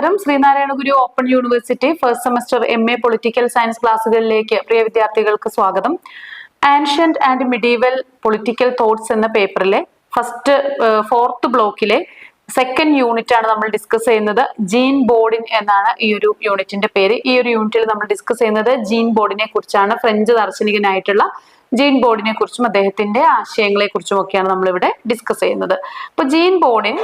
നമസ്കാരം. Sreenarayana Guru open university first semester M A political science ക്ലാസ്സുകളിലേക്ക് പ്രിയ വിദ്യാർത്ഥികൾക്ക് സ്വാഗതം. Ancient and medieval political thoughts എന്ന പേപ്പറിലെ ഫസ്റ്റ് ഫോർത്ത് ബ്ലോക്കിലെ സെക്കൻഡ് യൂണിറ്റ് ആണ് നമ്മൾ ഡിസ്കസ് ചെയ്യുന്നത്. ജീൻ ബോർഡിൻ എന്നാണ് ഈ ഒരു യൂണിറ്റിന്റെ പേര്. ഈ ഒരു യൂണിറ്റിൽ നമ്മൾ ഡിസ്കസ് ചെയ്യുന്നത് ജീൻ ബോർഡിനെ കുറിച്ചാണ്. ഫ്രഞ്ച് ദാർശനികനായിട്ടുള്ള ജീൻ ബോർഡിനെ കുറിച്ചും അദ്ദേഹത്തിന്റെ ആശയങ്ങളെ കുറിച്ചും ഒക്കെയാണ് നമ്മൾ ഇവിടെ ഡിസ്കസ് ചെയ്യുന്നത്. അപ്പൊ ജീൻ ബോർഡിൻ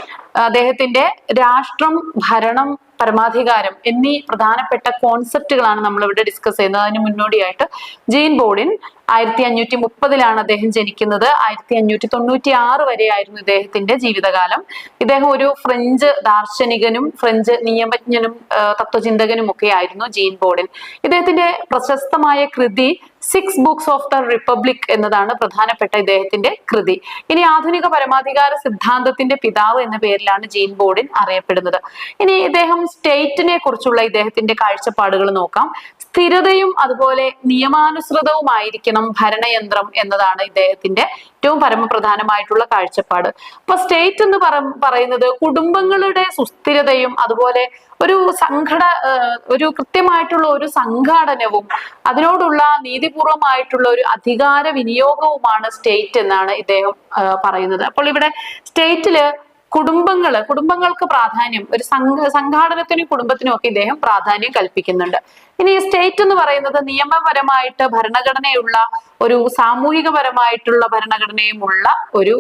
അദ്ദേഹത്തിന്റെ രാഷ്ട്രം ഭരണം പരമാധികാരം എന്നീ പ്രധാനപ്പെട്ട കോൺസെപ്റ്റുകളാണ് നമ്മൾ ഇവിടെ ഡിസ്കസ് ചെയ്യുന്നത്. അതിന് മുന്നോടിയായിട്ട് ജീൻ ബോർഡിൻ ആയിരത്തി അഞ്ഞൂറ്റി മുപ്പതിലാണ് അദ്ദേഹം ജനിക്കുന്നത്. ആയിരത്തി അഞ്ഞൂറ്റി തൊണ്ണൂറ്റി ആറ് വരെയായിരുന്നു ഇദ്ദേഹത്തിന്റെ ജീവിതകാലം. ഇദ്ദേഹം ഒരു ഫ്രഞ്ച് ദാർശനികനും ഫ്രഞ്ച് നിയമജ്ഞനും തത്വചിന്തകനും ഒക്കെ ആയിരുന്നു ജീൻ ബോർഡിൻ ഇദ്ദേഹത്തിന്റെ പ്രശസ്തമായ കൃതി six books of the republic എന്നതാണ് പ്രധാനപ്പെട്ട ഇദ്ദേഹത്തിന്റെ കൃതി. ഇനി ആധുനിക പരമാധികാര സിദ്ധാന്തത്തിന്റെ പിതാവ് എന്ന പേരിലാണ് ജീൻ ബോർഡിൻ അറിയപ്പെടുന്നത്. ഇനി ഇദ്ദേഹം സ്റ്റേറ്റിനെ കുറിച്ചുള്ള ഇദ്ദേഹത്തിന്റെ കാഴ്ചപ്പാടുകൾ നോക്കാം. സ്ഥിരതയും അതുപോലെ നിയമാനുസൃതവുമായിരിക്കണം ഭരണയന്ത്രം എന്നതാണ് ഇദ്ദേഹത്തിന്റെ ഏറ്റവും പരമപ്രധാനമായിട്ടുള്ള കാഴ്ചപ്പാട്. അപ്പൊ സ്റ്റേറ്റ് എന്ന് പറയുന്നത് കുടുംബങ്ങളുടെ സുസ്ഥിരതയും അതുപോലെ ഒരു സംഘട ഒരു കൃത്യമായിട്ടുള്ള ഒരു സംഘാടനവും അതിനോടുള്ള നീതിപൂർവമായിട്ടുള്ള ഒരു അധികാര വിനിയോഗവുമാണ് സ്റ്റേറ്റ് എന്നാണ് ഇദ്ദേഹം പറയുന്നത്. അപ്പോൾ ഇവിടെ സ്റ്റേറ്റിൽ കുടുംബങ്ങൾ കുടുംബങ്ങൾക്ക് പ്രാധാന്യം ഒരു സംഘ സംഘാടനത്തിനും കുടുംബത്തിനും ഒക്കെ ഇദ്ദേഹം പ്രാധാന്യം കൽപ്പിക്കുന്നുണ്ട്. ഇനി സ്റ്റേറ്റ് എന്ന് പറയുന്നത് നിയമപരമായിട്ട് ഭരണഘടനയുള്ള ഒരു സാമൂഹികപരമായിട്ടുള്ള ഭരണഘടനയും ഉള്ള ഒരു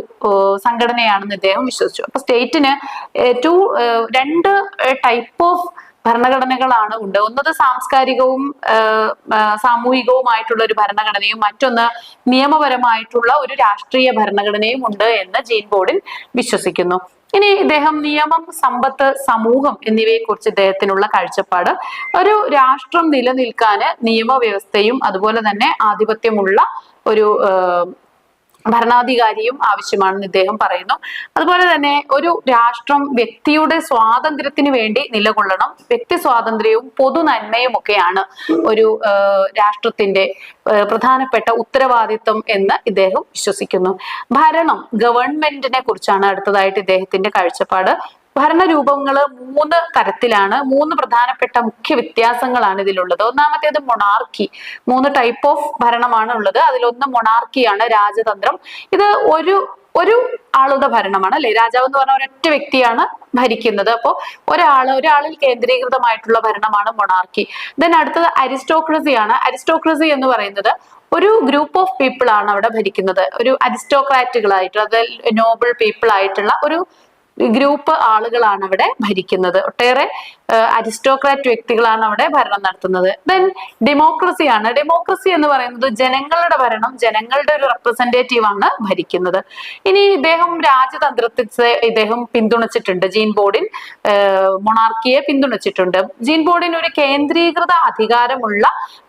സംഘടനയാണെന്ന് ഇദ്ദേഹം വിശ്വസിച്ചു. അപ്പൊ സ്റ്റേറ്റിന് ടു രണ്ട് ടൈപ്പ് ഓഫ് ഭരണഘടനകളാണ് ഉണ്ട്. ഒന്നത് സാംസ്കാരികവും സാമൂഹികവുമായിട്ടുള്ള ഒരു ഭരണഘടനയും മറ്റൊന്ന് നിയമപരമായിട്ടുള്ള ഒരു രാഷ്ട്രീയ ഭരണഘടനയും ഉണ്ട് എന്ന് ജെയിൻ ബോർഡിൽ വിശ്വസിക്കുന്നു. ഇനി ഇദ്ദേഹം നിയമം സമ്പത്ത് സമൂഹം എന്നിവയെ കുറിച്ച് ഇദ്ദേഹത്തിനുള്ള കാഴ്ചപ്പാട്. ഒരു രാഷ്ട്രം നിലനിൽക്കാന് നിയമവ്യവസ്ഥയും അതുപോലെ തന്നെ ആധിപത്യമുള്ള ഒരു ഭരണാധികാരിയും ആവശ്യമാണെന്ന് ഇദ്ദേഹം പറയുന്നു. അതുപോലെ തന്നെ ഒരു രാഷ്ട്രം വ്യക്തിയുടെ സ്വാതന്ത്ര്യത്തിന് വേണ്ടി നിലകൊള്ളണം. വ്യക്തി സ്വാതന്ത്ര്യവും പൊതു നന്മയും ഒക്കെയാണ് ഒരു രാഷ്ട്രത്തിന്റെ പ്രധാനപ്പെട്ട ഉത്തരവാദിത്വം എന്ന് ഇദ്ദേഹം വിശ്വസിക്കുന്നു. ഭരണം ഗവൺമെന്റിനെ കുറിച്ചാണ് അടുത്തതായിട്ട് ഇദ്ദേഹത്തിന്റെ കാഴ്ചപ്പാട്. ഭരണരൂപങ്ങൾ മൂന്ന് തരത്തിലാണ് മൂന്ന് പ്രധാനപ്പെട്ട മുഖ്യ വ്യത്യാസങ്ങളാണ് ഇതിലുള്ളത്. ഒന്നാമത്തേത് മൊണാർക്കി മൂന്ന് ടൈപ്പ് ഓഫ് ഭരണമാണ് ഉള്ളത്. അതിലൊന്ന് മൊണാർക്കിയാണ് രാജതന്ത്രം. ഇത് ഒരു ഒരു ആളുടെ ഭരണമാണ് അല്ലെ? രാജാവ് എന്ന് പറഞ്ഞ ഒരൊറ്റ വ്യക്തിയാണ് ഭരിക്കുന്നത്. അപ്പോൾ ഒരാൾ ഒരാളിൽ കേന്ദ്രീകൃതമായിട്ടുള്ള ഭരണമാണ് മൊണാർക്കി ദെൻ അടുത്തത് അരിസ്റ്റോക്രസിയാണ് അരിസ്റ്റോക്രസി എന്ന് പറയുന്നത് ഒരു ഗ്രൂപ്പ് ഓഫ് പീപ്പിൾ ആണ് അവിടെ ഭരിക്കുന്നത്. ഒരു അരിസ്റ്റോക്രാറ്റുകളായിട്ട് അതായത് നോബിൾ പീപ്പിൾ ആയിട്ടുള്ള ഒരു ഗ്രൂപ്പ് ആളുകളാണ് അവിടെ ഭരിക്കുന്നത്. ഒട്ടേറെ അരിസ്റ്റോക്രാറ്റ് വ്യക്തികളാണ് അവിടെ ഭരണം നടത്തുന്നത്. ദെൻ ഡെമോക്രസിയാണ് ഡെമോക്രസി എന്ന് പറയുന്നത് ജനങ്ങളുടെ ഭരണം ജനങ്ങളുടെ ഒരു റെപ്രസെന്റേറ്റീവ് ആണ് ഭരിക്കുന്നത്. ഇനി ഇദ്ദേഹം രാജതന്ത്രത്തെ ഇദ്ദേഹം പിന്തുണച്ചിട്ടുണ്ട്. ജീൻ ബോർഡിൻ മൊണാർക്കിയെ പിന്തുണച്ചിട്ടുണ്ട്. ജീൻ ബോർഡിൻ ഒരു കേന്ദ്രീകൃത അധികാരമുള്ള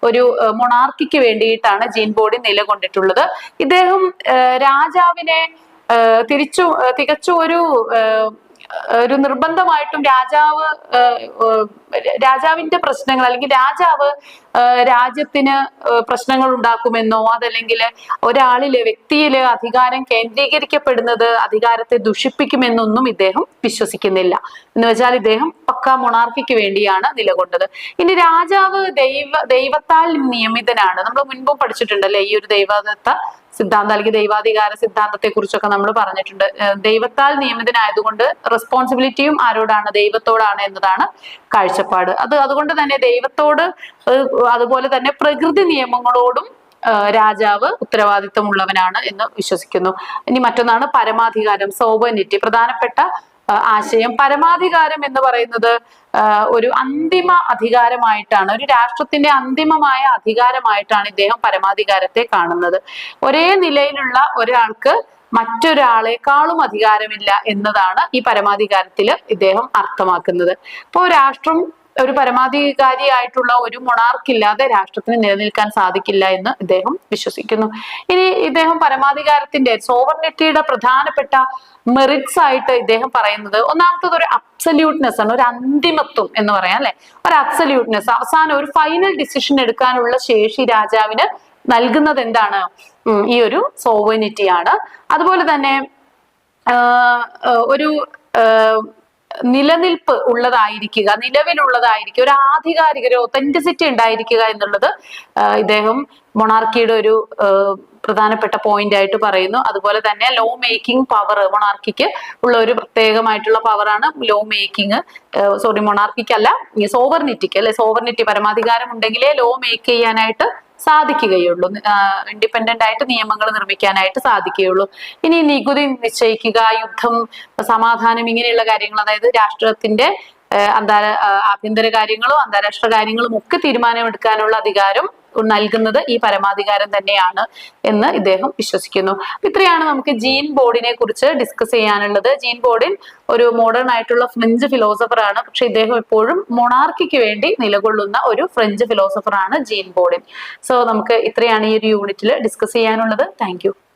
ഒരു മൊണാർക്കിക്ക് വേണ്ടിയിട്ടാണ് ജീൻ ബോർഡിൻ നിലകൊണ്ടിട്ടുള്ളത്. ഇദ്ദേഹം രാജാവിനെ തിരിച്ചു തികച്ചു ഒരു ഒരു നിർബന്ധമായിട്ടും രാജാവ് രാജാവിന്റെ പ്രശ്നങ്ങൾ അല്ലെങ്കിൽ രാജാവ് രാജ്യത്തിന് പ്രശ്നങ്ങൾ ഉണ്ടാക്കുമെന്നോ അതല്ലെങ്കിൽ ഒരാളിലെ വ്യക്തിയിൽ അധികാരം കേന്ദ്രീകരിക്കപ്പെടുന്നത് അധികാരത്തെ ദുഷിപ്പിക്കുമെന്നൊന്നും ഇദ്ദേഹം വിശ്വസിക്കുന്നില്ല. എന്ന് വെച്ചാൽ ഇദ്ദേഹം പക്ക മൊണാർക്കിക്ക് വേണ്ടിയാണ് നിലകൊണ്ടത്. ഇനി രാജാവ് ദൈവ ദൈവത്താൽ നിയമിതനാണ്. നമ്മൾ മുൻപും പഠിച്ചിട്ടുണ്ടല്ലേ ഈ ഒരു ദൈവദത്ത സിദ്ധാന്തം അല്ലെങ്കിൽ ദൈവാധികാര സിദ്ധാന്തത്തെ കുറിച്ചൊക്കെ നമ്മൾ പറഞ്ഞിട്ടുണ്ട് ദൈവത്താൽ നിയമിതനായതുകൊണ്ട് റെസ്പോൺസിബിലിറ്റിയും ആരോടാണ്? ദൈവത്തോടാണ് എന്നതാണ് കാഴ്ചപ്പാട്. അത് അതുകൊണ്ട് തന്നെ ദൈവത്തോട് അതുപോലെ തന്നെ പ്രകൃതി നിയമങ്ങളോടും രാജാവ് ഉത്തരവാദിത്വമുള്ളവനാണ് എന്ന് വിശ്വസിക്കുന്നു. ഇനി മറ്റൊന്നാണ് പരമാധികാരം സോവനിറ്റി പ്രധാനപ്പെട്ട ആശയം. പരമാധികാരം എന്ന് പറയുന്നത് ഒരു അന്തിമ അധികാരമായിട്ടാണ് ഒരു രാഷ്ട്രത്തിന്റെ അന്തിമമായ അധികാരമായിട്ടാണ് ഇദ്ദേഹം പരമാധികാരത്തെ കാണുന്നത്. ഒരേ നിലയിലുള്ള ഒരാൾക്ക് മറ്റൊരാളെക്കാളും അധികാരമില്ല എന്നതാണ് ഈ പരമാധികാരത്തിൽ ഇദ്ദേഹം അർത്ഥമാക്കുന്നത്. അപ്പോൾ രാഷ്ട്രം ഒരു പരമാധികാരിയായിട്ടുള്ള ഒരു മൊണാർക്കില്ലാതെ രാഷ്ട്രത്തിന് നിലനിൽക്കാൻ സാധിക്കില്ല എന്ന് ഇദ്ദേഹം വിശ്വസിക്കുന്നു. ഇനി ഇദ്ദേഹം പരമാധികാരത്തിന്റെ സോവർണിറ്റിയുടെ പ്രധാനപ്പെട്ട മെറിറ്റ്സ് ആയിട്ട് ഇദ്ദേഹം പറയുന്നത് ഒന്നാമത്തത് ഒരു അബ്സല്യൂട്ട്നെസ് ആണ് ഒരു അന്തിമത്വം എന്ന് പറയാം അല്ലെ? ഒരു അബ്സല്യൂട്ട്നെസ് അവസാനം ഒരു ഫൈനൽ ഡിസിഷൻ എടുക്കാനുള്ള ശേഷി രാജാവിന് നൽകുന്നത് എന്താണ്? ഈ ഒരു സോവനിറ്റിയാണ് അതുപോലെ തന്നെ ഒരു നിലനിൽപ്പ് ഉള്ളതായിരിക്കുക നിലവിലുള്ളതായിരിക്കുക ഒരു ആധികാരിക ഒരു ഒത്തന്റിസിറ്റി ഉണ്ടായിരിക്കുക എന്നുള്ളത് ഇദ്ദേഹം മൊണാർക്കിയുടെ ഒരു പ്രധാനപ്പെട്ട പോയിന്റ് ആയിട്ട് പറയുന്നു. അതുപോലെ തന്നെ ലോ മേക്കിംഗ് പവർ മൊണാർക്കിക്ക് ഉള്ള ഒരു പ്രത്യേകമായിട്ടുള്ള പവറാണ് ലോ മേക്കിംഗ് സോറി മൊണാർക്കിക്ക് അല്ല സോവർണിറ്റിക്ക് അല്ലെ? സോവർണിറ്റി പരമാധികാരം ഉണ്ടെങ്കിലേ ലോ മേക്ക് ചെയ്യാനായിട്ട് സാധിക്കുകയുള്ളൂ. ഇൻഡിപെൻഡന്റ് ആയിട്ട് നിയമങ്ങൾ നിർമ്മിക്കാനായിട്ട് സാധിക്കുകയുള്ളൂ. ഇനി നികുതി നിശ്ചയിക്കുക യുദ്ധം സമാധാനം ഇങ്ങനെയുള്ള കാര്യങ്ങൾ അതായത് രാഷ്ട്രത്തിന്റെ അന്താരാ ആഭ്യന്തര കാര്യങ്ങളും അന്താരാഷ്ട്ര കാര്യങ്ങളും ഒക്കെ തീരുമാനമെടുക്കാനുള്ള അധികാരം നൽകുന്നത് ഈ പരമാധികാരം തന്നെയാണ് എന്ന് ഇദ്ദേഹം വിശ്വസിക്കുന്നു. ഇത്രയാണ് നമുക്ക് ജീൻ ബോർഡിനെ കുറിച്ച് ഡിസ്കസ് ചെയ്യാനുള്ളത്. ജീൻ ബോർഡിൻ ഒരു മോഡേൺ ആയിട്ടുള്ള ഫ്രഞ്ച് ഫിലോസഫർ ആണ്. പക്ഷെ ഇദ്ദേഹം എപ്പോഴും മൊണാർക്കിക്ക് വേണ്ടി നിലകൊള്ളുന്ന ഒരു ഫ്രഞ്ച് ഫിലോസഫർ ആണ് ജീൻ ബോർഡിൻ. സോ നമുക്ക് ഇത്രയാണ് ഈ ഒരു യൂണിറ്റിൽ ഡിസ്കസ് ചെയ്യാനുള്ളത്. താങ്ക്